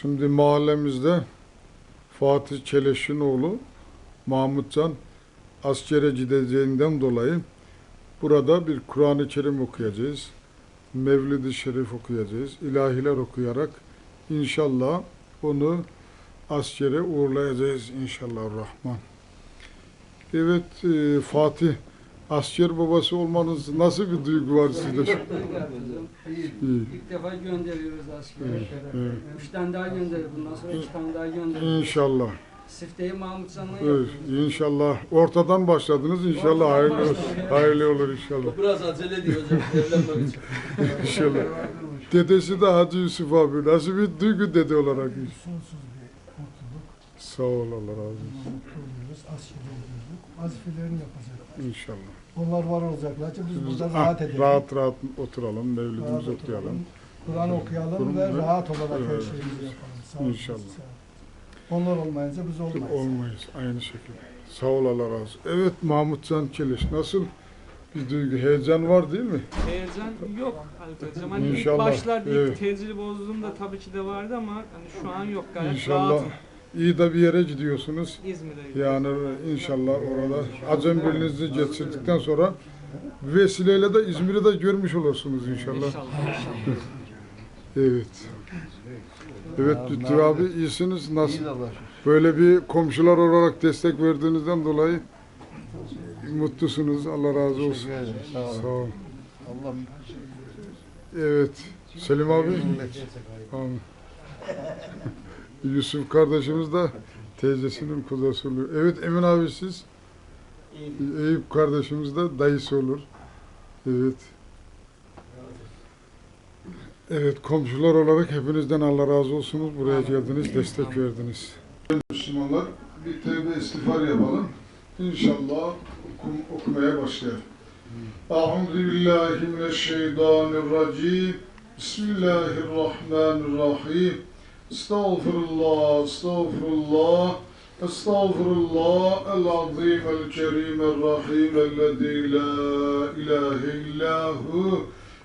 Şimdi mahallemizde Fatih Çeleş'in oğlu Mahmutcan askere gideceğinden dolayı burada bir Kur'an-ı Kerim okuyacağız. Mevlid-i Şerif okuyacağız. ilahiler okuyarak inşallah onu askere uğurlayacağız inşallah Rahman. Evet e, Fatih asker babası olmanız nasıl bir duygu var sizde? İyi. İlk defa gönderiyoruz askere. Evet. Üç tane daha gönderiyoruz. Bundan sonra iki tane daha gönderiyoruz. İnşallah. Sifteyi Mahmut Zan'la Evet, yapıyoruz. inşallah. Ortadan başladınız. İnşallah Ortadan hayırlı, başladık. hayırlı olur inşallah. Biraz acele ediyor hocam evlenmek için. İnşallah. Dedesi de Hacı Yusuf abi. Nasıl bir duygu dede olarak? Sonsuz bir mutluluk. Sağ ol Allah razı olsun. Mutlu oluyoruz. Askere gidiyoruz. Vazifelerini yapacaklar. İnşallah. Onlar var olacaklarca biz Biz burada ah, rahat edelim. rahat rahat oturalım, mevlidimizi oturalım, okuyalım. Kur'an okuyalım Kur'an ve ve- rahat olarak her şeyimizi yapalım. Sağ olun, İnşallah. sağ. Onlar olmayınca biz olmayız. Olmayız aynı şekilde. Sağ ol Allah razı olsun. Evet Mahmut Can Çeleş nasıl bir duygu, heyecan var değil mi? Heyecan yok Halit Hocam. Hani ilk İnşallah, başlarda ilk evet. tecrübe bozduğumda tabii ki de vardı ama hani şu an yok gayet İnşallah rahatım. İyi de bir yere gidiyorsunuz. İzmir'e Yani inşallah orada acem birliğinizi geçirdikten sonra vesileyle de İzmir'i de görmüş olursunuz inşallah. İnşallah. Evet. Evet Lütfü abi iyisiniz. Nasıl? Böyle bir komşular olarak destek verdiğinizden dolayı mutlusunuz. Allah razı olsun. Sağ olun. Sağ ol. Allah Evet. Selim abi. Amin. Yusuf kardeşimiz de teyzesinin kuzası oluyor. Evet Emin abi siz? Eyüp kardeşimiz de dayısı olur. Evet. Evet komşular olarak hepinizden Allah razı olsunuz. Buraya geldiniz, destek verdiniz. Müslümanlar bir tevbe istiğfar yapalım. İnşallah okum, okumaya başlayalım. Euzu billahi mineşşeytanirracim. Bismillahirrahmanirrahim. Estağfurullah, estağfurullah. Estağfurullah. El-azim el-kerim el-rahim ellezî la ilahe illahu.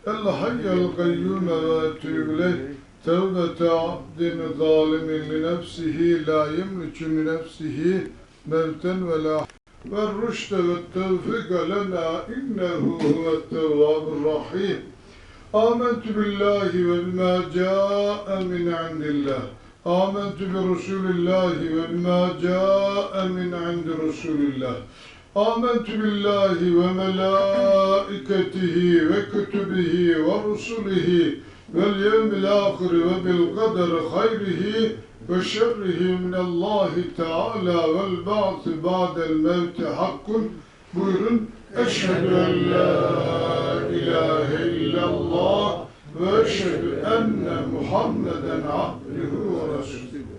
El-hayyel kayyum ve etûbü Tevbete abdin zalimin li nefsihi la yemliku li nefsihi mevten ve la. Ve rüşte ve tevfik lena innehu Âmentü bi Resulillahi ve bima câe min indi Resulillah. Âmentü billahi ve melâiketihi ve kütübihi ve rusulihi vel yevmil âhir ve bil kaderi hayrihi ve şerrihi minallahi teâlâ vel ba'si ba'del mevti hakkun. Buyurun. En la ilahe illallah ve eşhedü enne Muhammeden abduhu ve resulühü.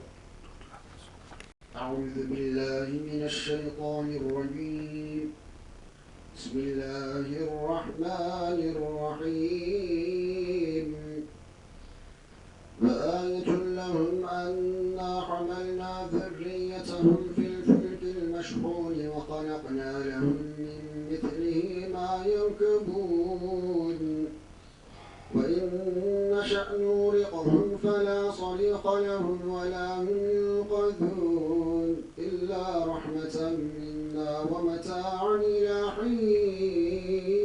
أعوذ بالله من الشيطان الرجيم بسم الله الرحمن الرحيم وآية لهم أنا حملنا ذريتهم في الفلك المشحون وخلقنا لهم فلا صريخ لهم ولا هم ينقذون إلا رحمة منا ومتاعا إلى حين.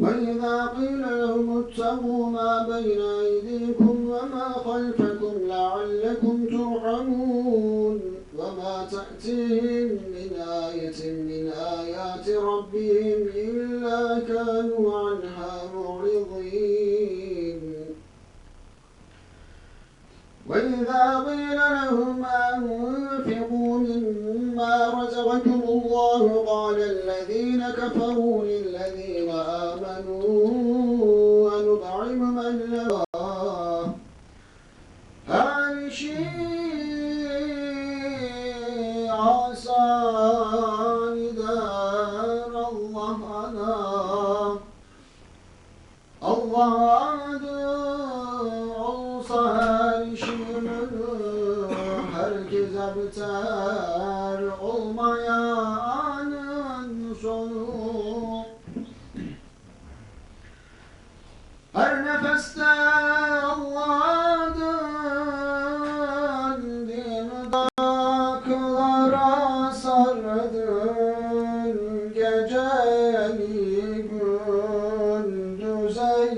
وإذا قيل لهم اتقوا ما بين أيديكم وما خلفكم لعلكم ترحمون. وما تأتيهم من آية من آيات ربهم إلا كانوا عنها وإذا قيل لهم أنفقوا مما رزقكم الله قال الذين كفروا للذين آمنوا ونطعم من لا هذا شيء عسى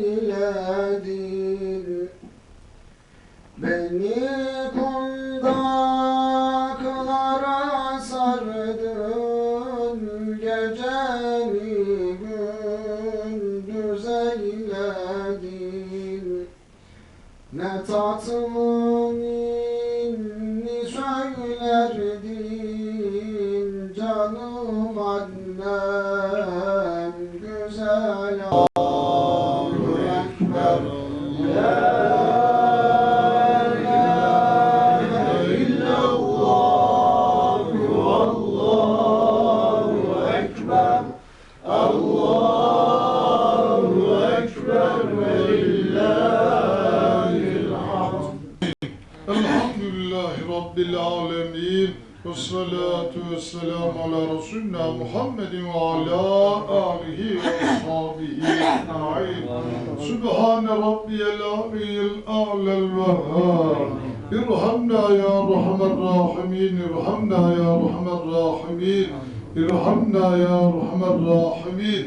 eyledin Beni kundaklara sardın Gecemi gündüz eyledin. Ne tatlı Resulina Muhammedin ve ala alihi ve ashabihi ecma'in. Sübhane Rabbiyel aliyyil a'lel vehhab. İrhamna ya Rahman Rahimin. İrhamna ya Rahman Rahimin. İrhamna ya Rahman Rahimin.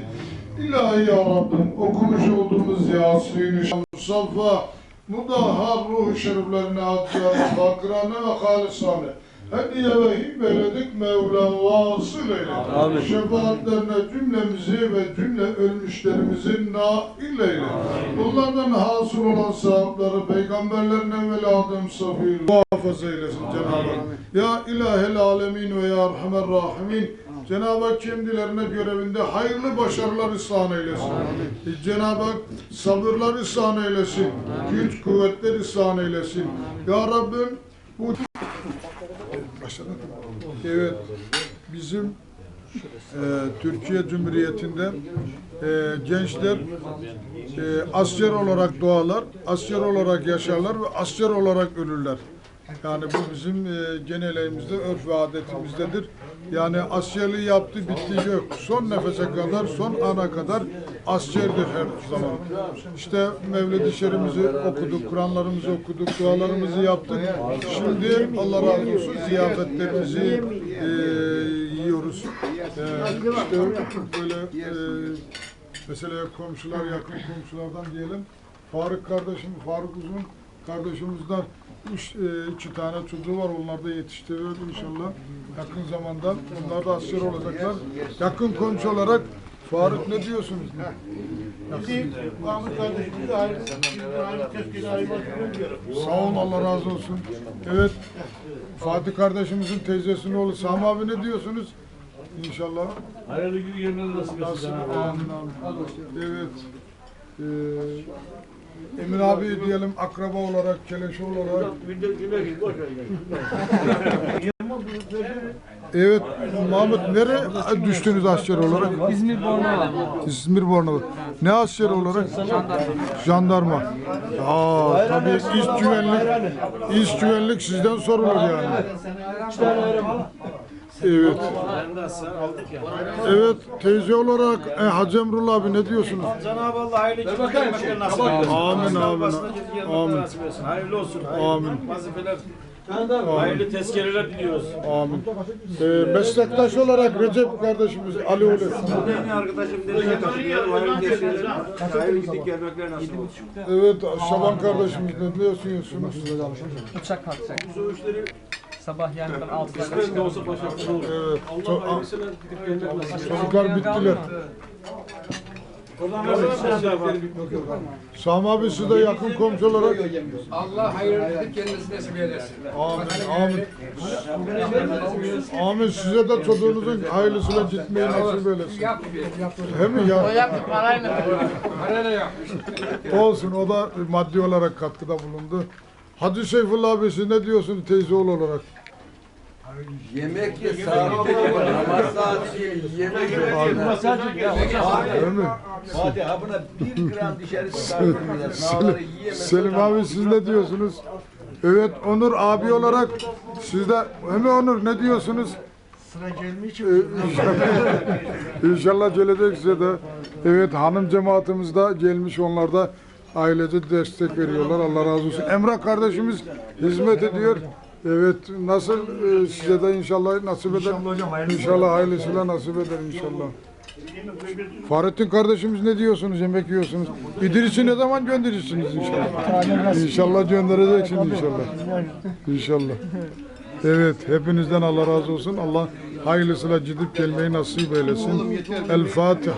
İlahi ya Rabbim okumuş olduğumuz Yasin-i Musaffa mudahhar ruh şeriflerine atacağına bakırane ve halisane hediye ve hibbeledik Mevla vasıl eyle. Amin. Şefaatlerine cümlemizi ve cümle ölmüşlerimizi nail eyle. Bunlardan hasıl olan sevapları peygamberlerine ve adım safir muhafaza eylesin Cenab-ı Hak. Ya ilahel alemin ve ya erhamer rahimin. Cenab-ı Hak kendilerine görevinde hayırlı başarılar ihsan eylesin. Cenab-ı Hak sabırlar ihsan eylesin. Güç kuvvetler ihsan eylesin. Ya Rabbim bu Başladı. Evet. Bizim e, Türkiye Cumhuriyeti'nde e, gençler e, asker olarak doğarlar, asker olarak yaşarlar ve asker olarak ölürler. Yani bu bizim e, geneleğimizde, örf ve adetimizdedir. Yani askerliği yaptı, bitti yok. Son nefese kadar, son ana kadar askerdir her zaman. İşte Mevlid-i Şerif'imizi okuduk, Kur'anlarımızı okuduk, dualarımızı yaptık. Şimdi Allah razı olsun ziyafetlerimizi e, yiyoruz. E, işte böyle e, mesela komşular, yakın komşulardan diyelim. Faruk kardeşim, Faruk Uzun kardeşimizden üç, e, iki tane çocuğu var. Onlar da yetiştiriyor inşallah. Yakın zamanda. Onlar da asker olacaklar. Yakın komşu olarak Faruk ne diyorsunuz? Bizim Mahmut kardeşimiz de ayrı, diyorum. Sağ ol Allah razı olsun. Evet. Fatih kardeşimizin teyzesinin oğlu Sami abi ne diyorsunuz? İnşallah. Hayırlı gün yerine nasip. Amin, amin. Evet. Ee, Emin abi diyelim akraba olarak, keleşi olarak. Evet, Mahmut nereye düştünüz asker olarak? İzmir Bornova. İzmir Bornova. Ne asker olarak? Jandarma. Aa, tabii iş güvenlik, iş güvenlik sizden sorulur yani. Evet. Evet, teyze olarak e, Hacı Emrullah abi ne diyorsunuz? Cenab-ı Allah hayırlı hizmetler nasip etsin. Amin, amin. Amin. Hayırlı olsun. Hayırlı Amin. vazifeler. Hayırlı tezkereler diliyoruz. Amin. Ee, meslektaş olarak Recep kardeşimiz Ali Ulu. Değerli arkadaşım nereye katılıyor? Hayırlı tezkereler. Hayırlı gittik gelmekler nasip olsun. Evet, Şaban kardeşimiz ne diyorsunuz? Uçak kalkacak. Bu işleri Sabah yani ben 6'da kısmet de olsa başarılı olur. Evet, çok- Allah hayırlısıyla gidip gelmek nasip çocuklar bittiler. Oradan versene tezkereleri. Sami abi siz de yakın komşu olarak. Allah hayırlı kendisi nasip eylesin. Amin, amin. Amin size de çocuğunuzun hayırlısıyla gitmeyi nasip eylesin. Yap bir. Hem ya? Parayla yap. Olsun o da maddi olarak katkıda bulundu. Hacı Seyfullah abi siz ne diyorsunuz teyze oğlu olarak? Yemek ye, sağlık ye, namaz saati ye, yemek ye. Değil mi? Hadi ha buna bir gram dışarı çıkartmıyor. Sağları yiyemez. Selim abi siz ne diyorsunuz? Evet Onur abi olarak siz de hem Onur ne diyorsunuz? Sıra gelmiş. Ee, İnşallah gelecek size de. Evet hanım cemaatimiz de gelmiş onlar da ailece destek veriyorlar. Allah razı olsun. Emrah kardeşimiz hizmet ediyor. Evet nasıl e, size de inşallah nasip eder. İnşallah, hocam hayırlısı. İnşallah ailesiyle nasip eder inşallah. Fahrettin kardeşimiz ne diyorsunuz? Yemek yiyorsunuz. İdris'i ne zaman gönderirsiniz inşallah? İnşallah göndereceksiniz inşallah. İnşallah. Evet, hepinizden Allah razı olsun. Allah hayırlısıyla gidip gelmeyi nasip eylesin. El Fatiha.